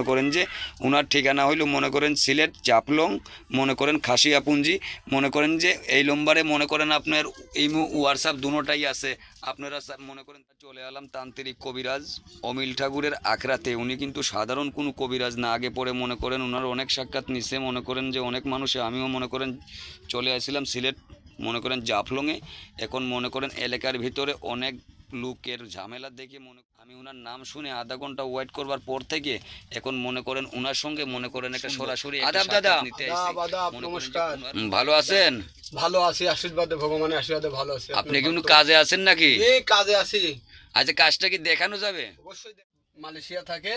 মনে করেন যে ওনার ঠিকানা হইল মনে করেন সিলেট চাপলং মনে করেন খাসিয়াপুঞ্জি মনে করেন যে এই নম্বরে মনে করেন আপনার ইমো হোয়াটসঅ্যাপ দুটোটাই আছে আপনারা স্যার মনে করেন চলে এলাম তান্ত্রিক কবিরাজ অমিল ঠাকুরের আখড়াতে উনি কিন্তু সাধারণ কোনো কবিরাজ না আগে পরে মনে করেন ওনার অনেক সাক্ষাৎ নিছে মনে করেন যে অনেক মানুষে আমিও মনে করেন চলে আসছিলাম সিলেট মনে করেন জাফলংয়ে এখন মনে করেন এলাকার ভিতরে অনেক লোকের ঝামেলা দেখে মনে আমি ওনার নাম শুনে আধা ঘণ্টা ওয়েট করবার পর থেকে এখন মনে করেন ওনার সঙ্গে মনে করেন একটা সরাসরি আদাব দাদা। নমস্কার। ভালো আছেন? ভালো আছি আশীর্বাদে ভগবানের আশীর্বাদে ভালো আছি। আপনি কিন্তু কাজে আছেন নাকি? এই কাজে আছি। আচ্ছা কাজটা কি দেখানো যাবে? অবশ্যই মালয়েশিয়া থাকে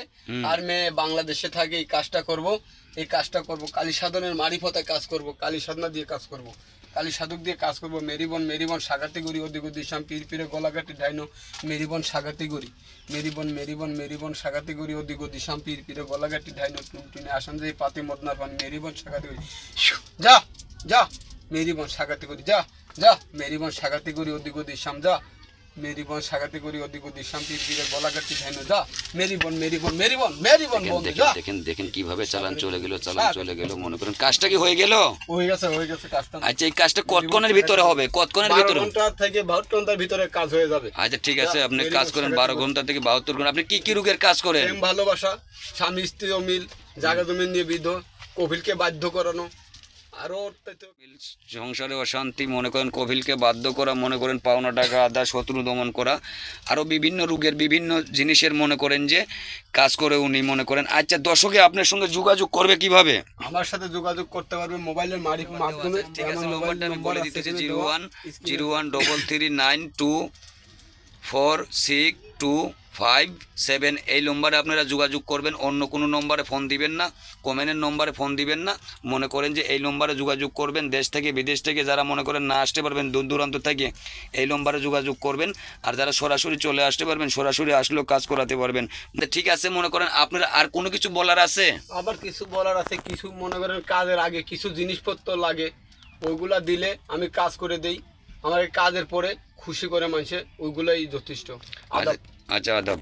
আর মেয়ে বাংলাদেশে থাকে এই কাজটা করব। এই কাজটা করব কালী সাধনের মারিফতে কাজ করব কালী সাধনা দিয়ে কাজ করব। কালী সাধক দিয়ে কাজ করব। মেরিবন মেরিবন সাগাতি গড়ি, ওদিক দিশাম পীর পীরে গলাঘাটি ডাইনো মেরিবন সাগাতি গড়ি। মেরিবন মেরিবন মেরিবন সাগাতি গড়ি, ওদিক দিশাম পীর পীরে গলাঘাটি ডাইনো টুনটুনে আসাম যে পাতি মদনার পান মেরিবন সাগাতি গড়ি। যা যা মেরিবন সাগাতি গড়ি, যা যা মেরিবন সাগাতি গড়ি, ওদিক দিশাম যা মেরিবন সাগাতি গড়ি ওদিক দিশাম পীর পীরে গলাঘাটি ডাইনো যা। মেরিবন মেরিবন মেরিবন মেরিবন দেখেন দেখেন যা। দেখেন দেখেন কীভাবে চালান চলে গেল চালান চলে গেল মনে করেন কাজটা কি হয়ে গেল? হয়ে গেছে হয়ে গেছে কাজটা আচ্ছা এই কাজটা কতক্ষণের ভিতরে হবে? কতক্ষণের ভিতরে? ঘণ্টা থেকে বাহাত্তর ঘণ্টার ভিতরে কাজ হয়ে যাবে। আচ্ছা ঠিক আছে আপনি কাজ করেন সাড়ে বারো তিন ঘণ্টা থেকে বাহাত্তর ঘণ্টা। আপনি কি কি রোগের কাজ করেন? ভালোবাসা স্বামী স্ত্রী অমিল জায়গা জমি নিয়ে বিধ কপিলকে বাধ্য করানো আরও সংসারে অশান্তি মনে করেন কভিলকে বাধ্য করা মনে করেন পাওনা টাকা আদা শত্রু দমন করা আরও বিভিন্ন রোগের বিভিন্ন জিনিসের মনে করেন যে কাজ করে উনি মনে করেন আচ্ছা দর্শকে আপনার সঙ্গে যোগাযোগ করবে কীভাবে আমার সাথে যোগাযোগ করতে পারবে মোবাইলের মাধ্যমে ঠিক আছে নম্বরটা আমি বলে দিতেছি zero. One zero one double three nine two four six two five seven এই নম্বরে আপনারা যোগাযোগ করবেন। অন্য কোনো নম্বরে ফোন দিবেন না কমেন্টের নম্বরে ফোন দিবেন না। মনে করেন যে এই নম্বরে যোগাযোগ করবেন দেশ থেকে বিদেশ থেকে যারা মনে করেন না আসতে পারবেন দূর দূরান্ত থেকে এই নম্বরে যোগাযোগ করবেন। আর যারা সরাসরি চলে আসতে পারবেন সরাসরি আসলেও কাজ করাতে পারবেন। ঠিক আছে মনে করেন আপনারা আর কোনো কিছু বলার আছে? আবার কিছু বলার আছে কিছু মনে করেন কাজের আগে কিছু জিনিসপত্র লাগে ওইগুলা দিলে আমি কাজ করে দেই। আমার কাজের পরে খুশি করে মানুষে ওইগুলাই যথেষ্ট। আদাব আচ্ছা আচ্ছা আদাব